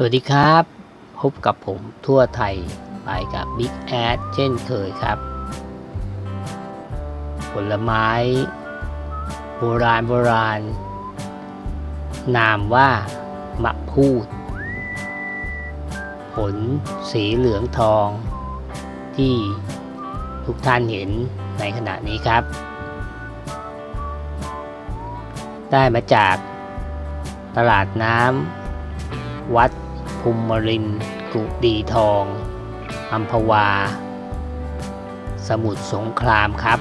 สวัสดีครับ พบกับผมทั่วไทยไปกับ Big a d เช่นเคยครับ ผลไม้โบราณโบราณ นามว่ามะพูด ผลสีเหลืองทอง ที่ทุกท่านเห็นในขณะนี้ครับ ได้มาจากตลาดน้ำวัด ภูมิรินกุดีทองอัมพวา สมุทรสงครามครับ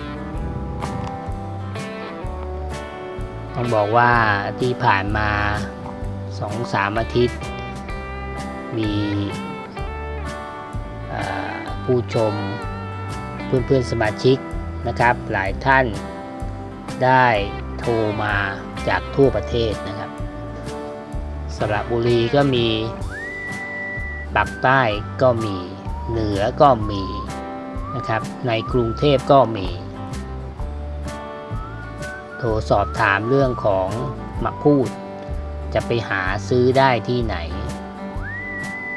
ต้องบอกว่าที่ผ่านมาสองสามอาทิตย์ มีผู้ชมเพื่อนเพื่อนๆสมาชิกนะครับ หลายท่านได้โทรมาจากทั่วประเทศนะครับสระบุรีก็มี ปักใต้ก็มี เหนือก็มีนะครับ ในกรุงเทพก็มี โทรสอบถามเรื่องของมะพูด จะไปหาซื้อได้ที่ไหน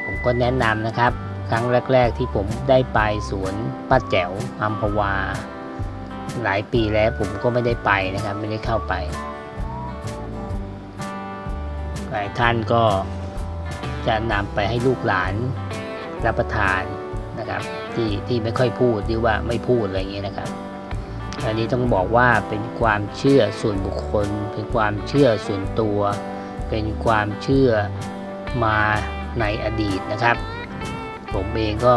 ผมก็แนะนำนะครับ ครั้งแรก ๆ ที่ผมได้ไปสวนป้าแจ๋วอัมพวา หลายปีแล้วผมก็ไม่ได้ไปนะครับ ไม่ได้เข้าไป หลายท่านก็ จะนำไปให้ลูกหลานรับประทานนะครับที่ที่ไม่ค่อยพูดหรือว่าไม่พูดอะไรอย่างเงี้ยนะครับ อันนี้ต้องบอกว่าเป็นความเชื่อส่วนบุคคล เป็นความเชื่อส่วนตัว เป็นความเชื่อมาในอดีตนะครับ ผมเองก็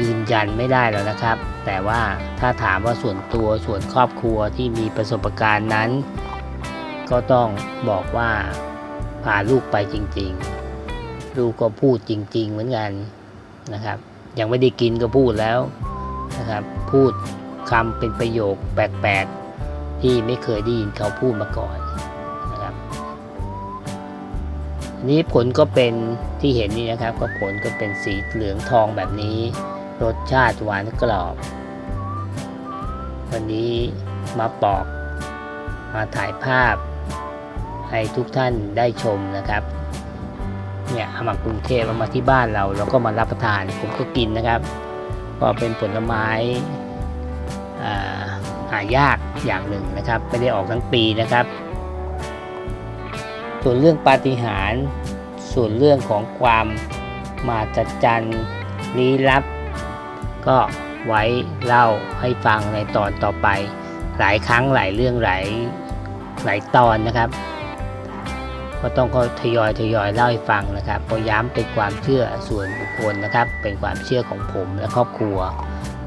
ยืนยันไม่ได้แล้วนะครับ แต่ว่าถ้าถามว่าส่วนตัวส่วนครอบครัวที่มีประสบการณ์นั้น ก็ต้องบอกว่าพาลูกไปจริง ๆ ลูกก็พูดจริง ๆ เหมือนกันนะครับ ยังไม่ได้กินก็พูดแล้วนะครับ พูดคำเป็นประโยคแปลกๆ ที่ไม่เคยได้ยินเขาพูดมาก่อนนะครับอันนี้ผลก็เป็นที่เห็นนี่นะครับ ก็ผลก็เป็นสีเหลืองทองแบบนี้ รสชาติหวานกรอบ วันนี้มาปอกมาถ่ายภาพให้ทุกท่านได้ชมนะครับ เนี่ยเอามากรุงเทพเอามาที่บ้านเราเราก็มารับประทานผมก็กินนะครับ ก็เป็นผลไม้อาหายากอย่างหนึ่งนะครับไม่ได้ออกทั้งปีนะครับ ส่วนเรื่องปาฏิหาริย์ส่วนเรื่องของความมาจัดจันลี้ลับ ก็ไว้เล่าให้ฟังในตอนต่อไป หลายครั้งหลายเรื่องหลายหลายตอนนะครับ ก็ต้องก็ทยอยทยอยเล่าให้ฟังนะครับก็ย้ำเป็นความเชื่อส่วนบุคคลนะครับ เป็นความเชื่อของผมและครอบครัว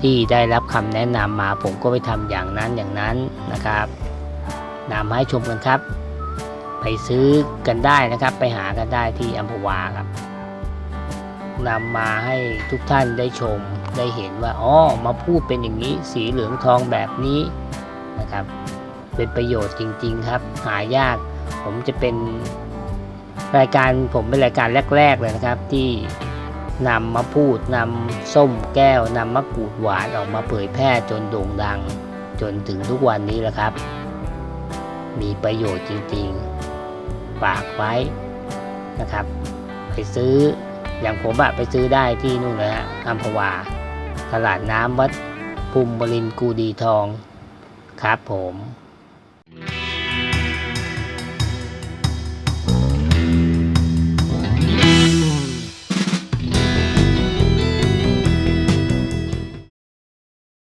ที่ได้รับคำแนะนำมาผมก็ไปทำอย่างนั้นอย่างนั้นนะครับนำมาให้ชมกันครับ ไปซื้อกันได้นะครับ ไปหากันได้ที่อัมพวาครับนำมาให้ทุกท่านได้ชมได้เห็นว่าอ๋อมาพูดเป็นอย่างนี้สีเหลืองทองแบบนี้นะครับ เป็นประโยชน์จริง ๆ ครับ หายาก ผมจะเป็นรายการผมเป็นรายการแรก ๆ เลยนะครับ ที่นำมาพูดนำส้มแก้วนำมะกรูดหวานออกมาเผยแพร่จนโด่งดัง จนถึงทุกวันนี้แหละครับ มีประโยชน์จริงๆ ฝากไว้นะครับ ไปซื้ออย่างผมอะไปซื้อได้ที่นู่นเลยฮะอัมพวา ตลาดน้ำวัดภูมิบรินทร์กูดีทอง ครับผม